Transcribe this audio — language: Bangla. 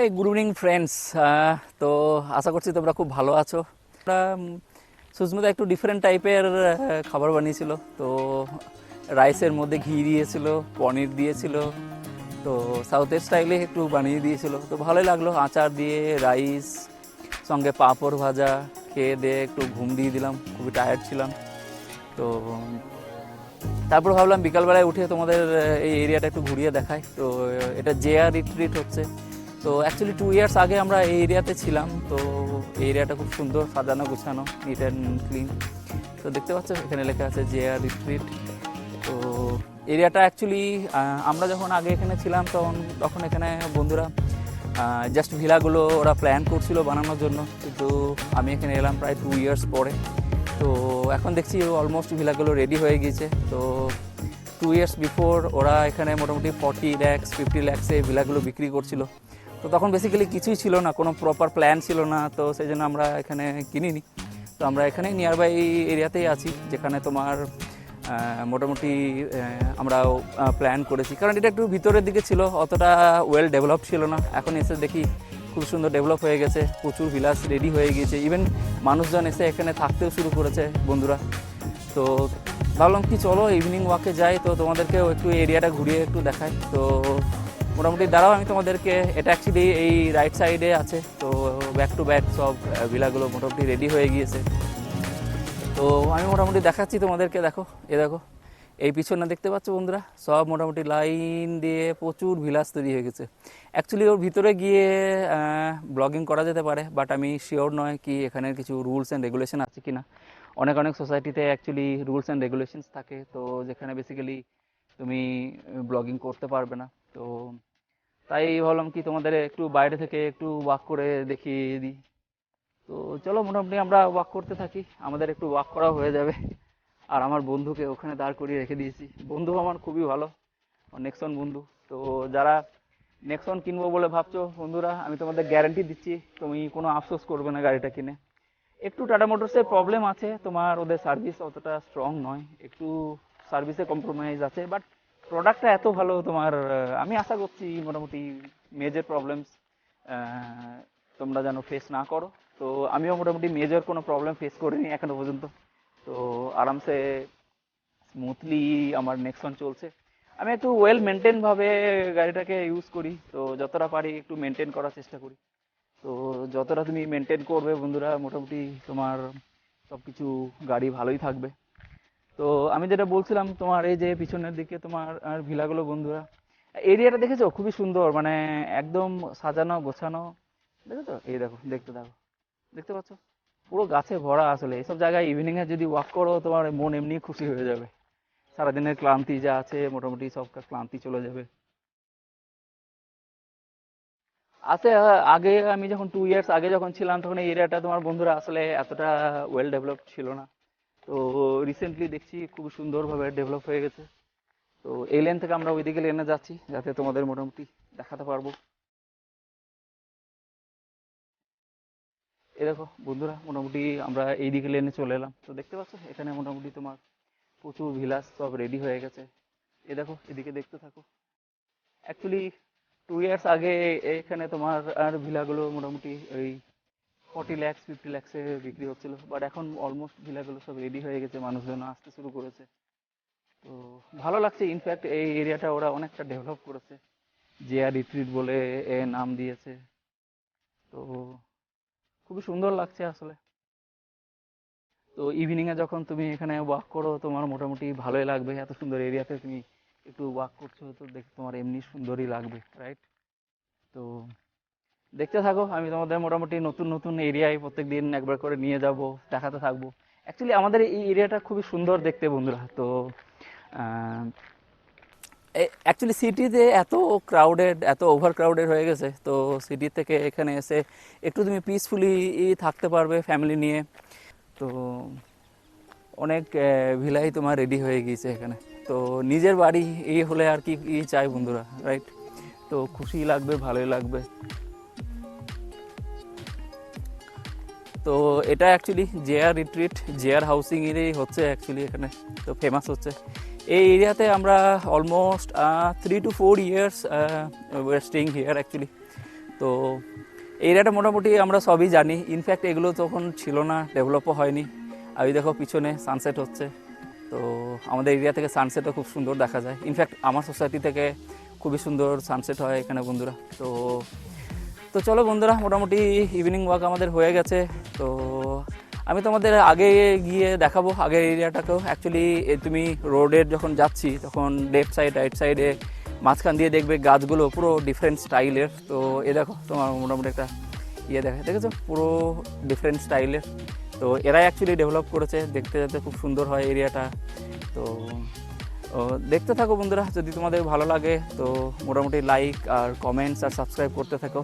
এই গুড ইভিনিং ফ্রেন্ডস তো আশা করছি তোমরা খুব ভালো আছো। সুস্মিতা একটু ডিফারেন্ট টাইপের খাবার বানিয়েছিল। তো রাইসের মধ্যে ঘি দিয়েছিল, পনির দিয়েছিল, তো সাউথের স্টাইলে একটু বানিয়ে দিয়েছিল। তো ভালোই লাগল, আচার দিয়ে রাইস সঙ্গে পাঁপড় ভাজা, খেয়ে দিয়ে একটু ঘুম দিয়ে দিলাম, খুবই টায়ার্ড ছিলাম। তো, তারপর ভাবলাম বিকালবেলায় উঠে তোমাদের এই এরিয়াটা একটু ঘুরিয়ে দেখাই। তো, এটা জেআর রিট্রিট হচ্ছে। তো অ্যাকচুয়ালি টু ইয়ার্স আগে আমরা এই এরিয়াতে ছিলাম, তো এই এরিয়াটা খুব সুন্দর সাজানো গোছানো নিট অ্যান্ড ক্লিন তো দেখতে পাচ্ছ, এখানে লেখা আছে জে আর রিট্রিট তো এরিয়াটা অ্যাকচুয়ালি আমরা যখন আগে এখানে ছিলাম, তখন তখন এখানে বন্ধুরা জাস্ট ভিলাগুলো ওরা প্ল্যান করছিল বানানোর জন্য। কিন্তু আমি এখানে এলাম প্রায় টু ইয়ার্স পরে। তো এখন দেখছি অলমোস্ট ভিলাগুলো রেডি হয়ে গিয়েছে। তো টু ইয়ার্স বিফোর ওরা এখানে মোটামুটি ফর্টি ল্যাক্স ফিফটি ল্যাক্সে ভিলাগুলো বিক্রি করছিল। তো তখন বেসিক্যালি কিছুই ছিল না, কোনো প্রপার প্ল্যান ছিল না, তো সেই জন্য আমরা এখানে কিনিনি। তো আমরা এখানে নিয়ার বাই এরিয়াতেই আছি, যেখানে তোমার মোটামুটি আমরা প্ল্যান করেছি। কারণ এটা একটু ভিতরের দিকে ছিল, অতটা ওয়েল ডেভেলপ ছিল না। এখন এসে দেখি খুব সুন্দর ডেভেলপ হয়ে গেছে, প্রচুর ভিলাস রেডি হয়ে গিয়েছে। ইভেন মানুষজন এসে এখানে থাকতেও শুরু করেছে, বন্ধুরা। তো ভাবলাম কি চলো ইভিনিং ওয়াকে যাই, তো তোমাদেরকেও একটু এরিয়াটা ঘুরিয়ে একটু দেখাই। তো মোটামুটি, দাঁড়াও, আমি তোমাদেরকে এটা অ্যাকচুয়ালি এই রাইট সাইডে আছে। তো ব্যাক টু ব্যাক সব ভিলাগুলো মোটামুটি রেডি হয়ে গিয়েছে। তো আমি মোটামুটি দেখাচ্ছি তোমাদেরকে, দেখো, এ দেখো, এই পিছনে দেখতে পাচ্ছ বন্ধুরা? সব মোটামুটি লাইন দিয়ে প্রচুর ভিলাস তৈরি হয়ে গেছে। অ্যাকচুয়ালি ওর ভিতরে গিয়ে ব্লগিং করা যেতে পারে বাট আমি শিওর নয় কি এখানে কিছু রুলস অ্যান্ড রেগুলেশন আছে কি না অনেক অনেক সোসাইটিতে অ্যাকচুয়ালি রুলস অ্যান্ড রেগুলেশনস থাকে, তো যেখানে বেসিক্যালি তুমি ব্লগিং করতে পারবে না। তো তাই ভাবলাম কি তোমাদের একটু বাইরে থেকে একটু ওয়াক করে দেখিয়ে দিই। তো চলো মোটামুটি আমরা ওয়াক করতে থাকি, আমাদের একটু ওয়াক করা হয়ে যাবে। আর আমার বন্ধুকে ওখানে দাঁড় করিয়ে রেখে দিয়েছি। বন্ধু আমার খুবই ভালো নেক্সন বন্ধু। তো যারা নেক্সন কিনবো বলে ভাবছ বন্ধুরা, আমি তোমাদের গ্যারান্টি দিচ্ছি, তুমি কোনো আফসোস করবে না গাড়িটা কিনে। একটু টাটা মোটরসের প্রবলেম আছে, তোমার ওদের সার্ভিস অতটা স্ট্রং নয়। একটু সার্ভিসে কম্প্রোমাইজ আছে বাট প্রোডাক্টটা এত ভালো তোমার আমি আশা করছি মোটামুটি মেজর প্রবলেমস তোমরা যেন ফেস না করো। তো আমিও মোটামুটি মেজর কোনো প্রবলেম ফেস করিনি এখনও পর্যন্ত। তো আরামসে স্মুথলি আমার নেক্সন চলছে। আমি একটু ওয়েল মেনটেনভাবে গাড়িটাকে ইউজ করি। তো যতটা পারি একটু মেনটেন করার চেষ্টা করি। তো যতটা তুমি মেনটেন করবে বন্ধুরা, মোটামুটি তোমার সব কিছু গাড়ি ভালোই থাকবে। তো আমি যেটা বলছিলাম তোমার এই যে পিছনের দিকে তোমার ভিলাগুলো বন্ধুরা, এরিয়াটা দেখেছ? খুবই সুন্দর মানে একদম সাজানো, গোছানো, দেখেছ? এই দেখো, দেখতে দেখো দেখতে পাচ্ছ? পুরো গাছে ভরা আসলে, এসব জায়গায় ইভিনিং এ যদি ওয়াক করো, তোমার মন এমনি খুশি হয়ে যাবে। সারাদিনের ক্লান্তি যা আছে, মোটামুটি সব ক্লান্তি চলে যাবে। আছে, আগে আমি যখন টু ইয়ার্স আগে যখন ছিলাম, তখন এই এরিয়াটা তোমার বন্ধুরা আসলে এতটা ওয়েল ডেভেলপড ছিল না। তো রিসেন্টলি দেখছি খুব সুন্দরভাবে ডেভেলপ হয়ে গেছে। তো এই লেন থেকে আমরা ওইদিকে লেনে যাচ্ছি, যাতে তোমাদের মোটামুটি দেখাতে পারব। এই দেখো বন্ধুরা, মোটামুটি আমরা এই দিকে লেনে চলে এলাম। তো দেখতে পাচ্ছ, এখানে মোটামুটি তোমার প্রচুর ভিলাস সব রেডি হয়ে গেছে। এ দেখো, এদিকে দেখতে থাকো। অ্যাকচুয়ালি টু ইয়ার্স আগে এখানে তোমার আর ভিলাগুলো মোটামুটি ওই ফর্টি ল্যাক্স ফিফটি ল্যাক্সে বিক্রি হচ্ছিল। বাট এখন অলমোস্ট ভিলাগুলো সব রেডি হয়ে গেছে, মানুষজন আসতে শুরু করেছে। তো ভালো লাগছে। ইনফ্যাক্ট এই এরিয়াটা ওরা অনেকটা ডেভেলপ করেছে। জেআর রিট্রিট বলে এ নাম দিয়েছে। তো খুবই সুন্দর লাগছে আসলে। তো ইভিনিং এ যখন তুমি এখানে ওয়াক করো, তোমার মোটামুটি ভালোই লাগবে। এত সুন্দর এরিয়াতে তুমি একটু ওয়াক করছ, তো দেখে তোমার এমনি সুন্দরই লাগবে রাইট তো দেখতে থাকো, আমি তোমাদের মোটামুটি নতুন নতুন এরিয়ায় প্রত্যেক দিন একবার করে নিয়ে যাব, দেখাতে থাকব। অ্যাকচুয়ালি আমাদের এই এরিয়াটা খুবই সুন্দর দেখতে বন্ধুরা, তো অ্যাকচুয়ালি সিটিতে এত ক্রাউডেড এত ওভার ক্রাউডেড হয়ে গেছে, তো সিটি থেকে এখানে এসে একটু তুমি পিসফুলি থাকতে পারবে ফ্যামিলি নিয়ে। তো, অনেক ভিলাই তোমার রেডি হয়ে গিয়েছে এখানে। তো নিজের বাড়ি এই হলে আর কি চাই বন্ধুরা রাইট তো খুশি লাগবে, ভালোই লাগবে। তো এটা actually JR retreat JR housing এরই হচ্ছে অ্যাকচুয়ালি এখানে, তো ফেমাস হচ্ছে। এই এরিয়াতে আমরা almost three two four years were staying here actually তো এরিয়াটা মোটামুটি আমরা সবই জানি। ইনফ্যাক্ট এগুলো তখন ছিল না ডেভেলপও হয়নি। আর দেখো পিছনে সানসেট হচ্ছে। তো আমাদের এরিয়া থেকে সানসেটও খুব সুন্দর দেখা যায়। ইনফ্যাক্ট আমার সোসাইটি থেকে খুবই সুন্দর সানসেট হয় এখানে বন্ধুরা। তো তো চলো বন্ধুরা, মোটামুটি ইভিনিং ওয়াক আমাদের হয়ে গেছে। তো আমি তোমাদের আগে গিয়ে দেখাবো, আগের এরিয়াটাকেও অ্যাকচুয়ালি তুমি রোডের যখন যাচ্ছি, তখন লেফট সাইড রাইট সাইডে মাঝখান দিয়ে দেখবে গাছগুলো পুরো ডিফারেন্ট স্টাইলের তো এ দেখো, তোমার মোটামুটি একটা ইয়ে দেখা দেখেছ? পুরো ডিফারেন্ট স্টাইলের তো এরাই অ্যাকচুয়ালি ডেভেলপ করেছে, দেখতে যাতে খুব সুন্দর হয় এরিয়াটা তো দেখতে থাকো বন্ধুরা, যদি তোমাদের ভালো লাগে, তো মোটামুটি লাইক আর কমেন্টস আর সাবস্ক্রাইব করতে থাকো।